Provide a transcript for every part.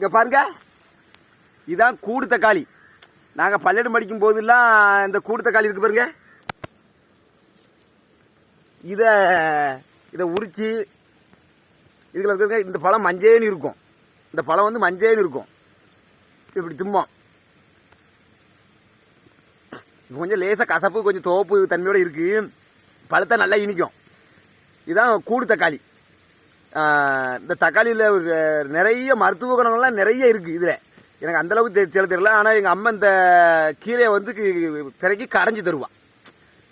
இங்கே பாருங்க. இதுதான் கூடு தக்காளி. நாங்கள் பல்லடம் படிக்கும் போதெல்லாம் இந்த கூடு தக்காளி இருக்கு பாருங்க. இதை இதை உரித்து இதில் இருக்கிற இந்த பழம் மஞ்சேன்னு இருக்கும். இந்த பழம் வந்து மஞ்சேன்னு இருக்கும். இப்படி தும்போம் இது கொஞ்சம் லேசாக கசப்பு கொஞ்சம் தோப்பு தன்மையோட இருக்குது பழத்தை நல்லா இனிக்கும். இதுதான் கூடு தக்காளி. இந்த தக்காளியில் நிறைய மருத்துவ குணங்கள்லாம் நிறைய இருக்குது இதில். எனக்கு அந்தளவுக்கு தெ சில தெரியல. ஆனால் எங்கள் அம்மா இந்த கீரையை வந்து பிறக்கி கரைஞ்சி தருவா.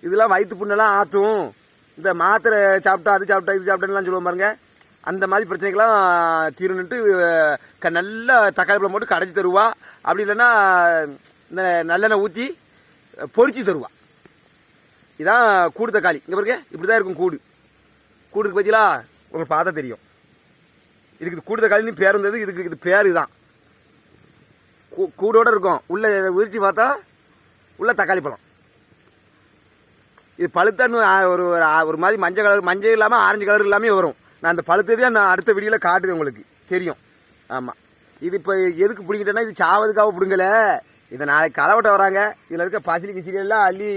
இதெல்லாம் வயிற்று புண்ணெல்லாம் ஆற்றும் இந்த மாத்திரை சாப்பிட்டா அது சாப்பிட்டா இது சாப்பிட்டேன்லாம் சொல்லுவோம் பாருங்க. அந்த மாதிரி பிரச்சனைக்கெல்லாம் தீரணுன்ட்டு க நல்லா தக்காளி பழம் போட்டு கடைஞ்சி தருவா. அப்படி இல்லைன்னா இந்த நல்லெண்ணெய் ஊற்றி பொறிச்சு தருவா. இதான் கூடு தக்காளி. இங்கே பாருங்க இப்படி தான் இருக்கும் கூடு. கூடுக்கு பார்த்தீங்களா உங்களுக்கு பார்த்தா தெரியும். இதுக்கு இது கூடு தக்காளின்னு பேர் இருந்தது இதுக்கு இது பேர் தான் கூ- இருக்கும். உள்ளே உரிச்சு பார்த்தா உள்ளே தக்காளி பழம். இது பழுத்தன்னு ஒரு ஒரு ஒரு மாதிரி மஞ்சள் கலர் மஞ்சள் இல்லாமல் ஆரஞ்சு கலர் இல்லாமல் வரும். நான் அந்த பழுத்ததே நான் அடுத்த வீடியோவில் காட்டுவேன் உங்களுக்கு. தெரியும். ஆமாம் இது இப்போ எதுக்கு பிடிங்கிட்டேன்னா இது சாவதுக்காக பிடுங்கல. இதை நாளைக்கு களவட்ட வராங்க. இதில் இருக்க பசிலி கிசிலி அள்ளி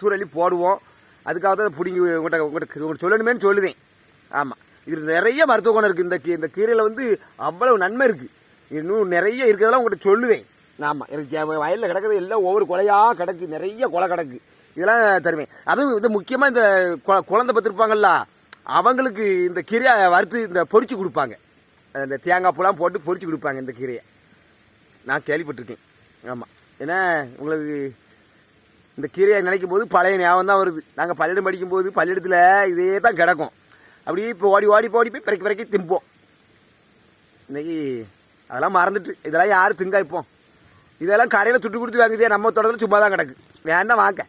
தூரள்ளி அள்ளி போடுவோம். அதுக்காக தான் பிடிங்கி உங்கள்கிட்ட உங்கள்கிட்ட உங்கள்கிட்ட சொல்லணுமேன்னு சொல்லுதேன். ஆமாம் இது நிறைய மருத்துவ குணம் இருக்குது இந்த கீ இந்த கீரையில் வந்து அவ்வளவு நன்மை இருக்குது இன்னும் நிறைய இருக்கிறதெல்லாம் உங்கள்கிட்ட சொல்லுவேன். ஆமாம் எனக்கு என் வயலில் கிடக்குறது எல்லாம் ஒவ்வொரு கொலையாக கிடக்கு. நிறைய கொலை கிடக்கு. இதெல்லாம் தருவேன். அதுவும் இது முக்கியமாக இந்த கொ- குழந்தை பத்திருப்பாங்கல்ல அவங்களுக்கு இந்த கீரையை வறுத்து இந்த பொறிச்சு கொடுப்பாங்க. இந்த தேங்காய் பூலாம் போட்டு பொறிச்சு கொடுப்பாங்க இந்த கீரையை. நான் கேள்விப்பட்டிருக்கேன். ஆமாம் ஏன்னா உங்களுக்கு இந்த கீரையை நினைக்கும் போது பழைய ஞாபகம் தான் வருது. நாங்கள் பள்ளியிடம் படிக்கும்போது பள்ளிடத்தில் இதே தான் கிடக்கும். அப்படியே இப்போ ஓடி ஓடி ஓடி போய் பிறக்கி பிறக்கி திம்போம். இன்னைக்கு அதெல்லாம் மறந்துட்டு இதெல்லாம் யார் திங்கா இப்போ இதெல்லாம் கடையில் துட்டு கொடுத்து வாங்குதே நம்ம தொடர்ந்து சும்மா தான் கிடக்கு. வேண்டாம் வாங்க.